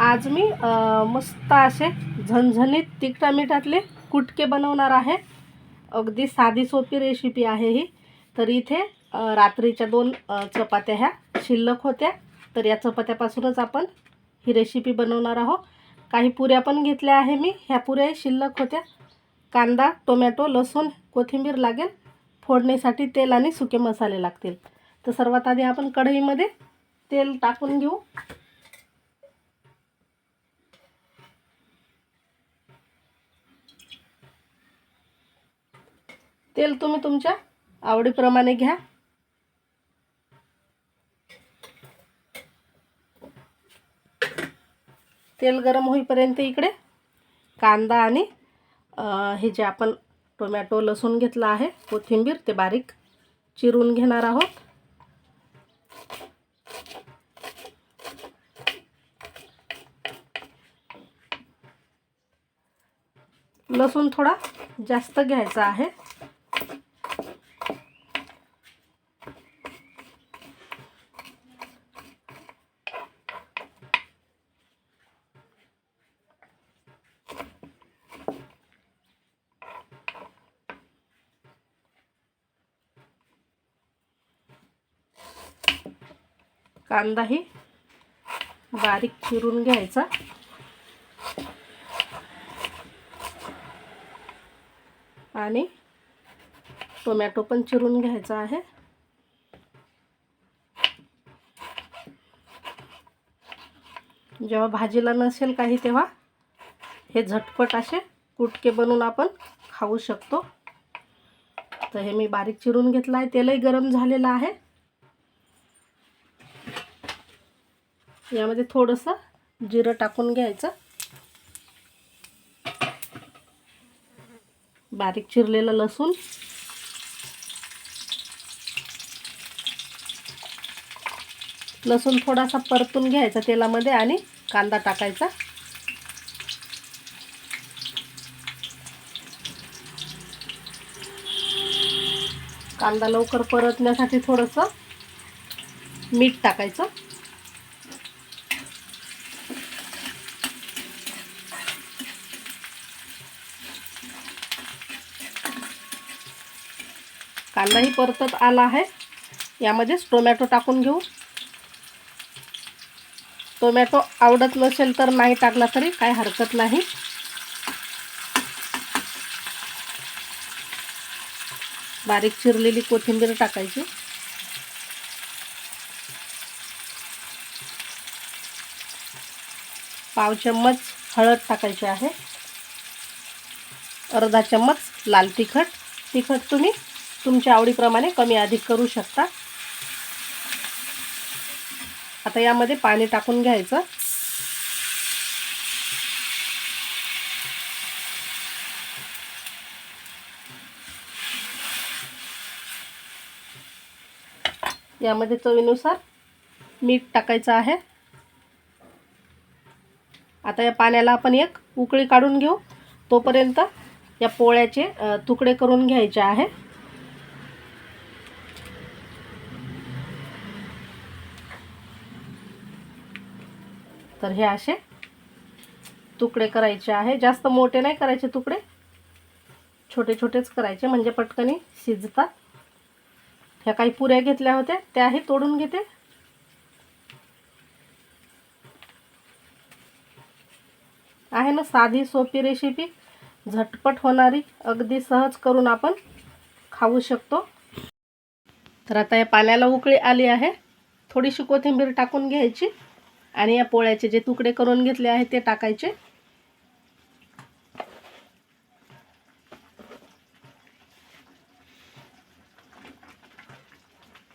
आज मी मस्त असे झणझणीत तिखटा मिठातले कुटके बनवणार आहे. अगदी साधी सोपी रेसिपी आहे ही. तर इथे रात्रीच्या दोन चपात्या ह्या शिल्लक होत्या. तर या चपात्यापासूनच आपण ही रेसिपी बनवणार आहोत. काही पुऱ्या पण घेतल्या आहे मी. ह्या पुऱ्या शिल्लक होत्या. कांदा टोमॅटो लसूण कोथिंबीर लागेल. फोडणीसाठी तेल आणि सुके मसाले लागतील. तर सर्वात आधी आपण कढईमध्ये तेल टाकून घेऊ. तेल तुम्ही तुमच्या आवडीप्रमाणे घ्या. तेल गरम होईपर्यंत इकडे कांदा आणि हे जे आपण टोमॅटो लसूण घेतला आहे कोथिंबीर ते बारीक चिरून घेणार आहोत. लसूण थोडा जास्त घ्यायचा आहे. कांदाही बारीक चिरून घ्यायचा. आणि टोमॅटो पण चिरून घ्यायचा आहे. जेव्हा भाजीला नसेल काही तेव्हा हे झटपट असे कुटके बनवून आपण खाऊ शकतो. तर हे मी बारीक चिरून घेतलं आहे तेलही गरम झालेलं आहे. यामध्ये थोडंसं जिरं टाकून घ्यायचं. बारीक चिरलेलं लसूण. लसूण थोडासा परतून घ्यायचा तेलामध्ये आणि कांदा टाकायचा. कांदा लवकर परतण्यासाठी थोडंसं मीठ टाकायचं. कांदाही परतत आला आहे. यामध्येच टोमॅटो टाकून घेऊ. टोमॅटो आवडत नसेल तर नाही टाकला तरी काही हरकत नाही. बारीक चिरलेली कोथिंबीर टाकायची. पाव चम्मच हळद टाकायची आहे. अर्धा चम्मच लाल तिखट. तिखट तुम्ही तुमच्या आवडीप्रमाणे कमी अधिक करू शकता. आता यामध्ये पाणी टाकून घ्यायचं. यामध्ये चवीनुसार मीठ टाकायचं आहे. आता या पाण्याला आपण एक उकळी काढून घेऊ. तोपर्यंत या पोळ्याचे तुकडे करून घ्यायचे आहे. तर हे असे तुकडे करायचे आहे. जास्त मोठे नाही करायचे तुकडे. छोटे छोटेच करायचे म्हणजे पटकनी शिजतात. ह्या काही पुऱ्या घेतल्या होत्या त्याही तोडून घेते. आहे ना साधी सोपी रेसिपी झटपट होणारी अगदी सहज करून आपण खाऊ शकतो. तर आता या पाण्याला उकळी आली आहे. थोडीशी कोथिंबीर टाकून घ्यायची. आणि या पोळ्याचे जे तुकडे करून घेतले आहे ते टाकायचे.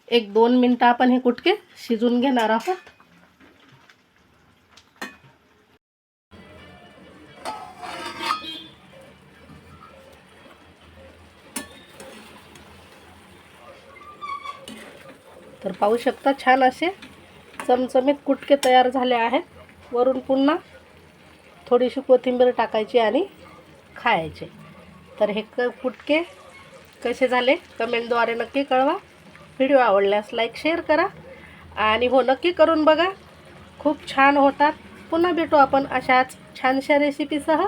एक दोन मिनटं आपण हे कुटके शिजून घेणार आहोत. तर पाहू शकता छान असे चमचमीत कुटके तयार झाले आहेत. वरून पुन्हा थोडीशी कोथिंबीर टाकायची आणि खायचे. तर हे क कुटके कसे झाले? कमेंटद्वारे नक्की कळवा. व्हिडिओ आवडल्यास लाईक शेअर करा. आणि हो नक्की करून बघा. खूप छान होतात. पुन्हा भेटू आपण अशाच छानशा रेसिपीसह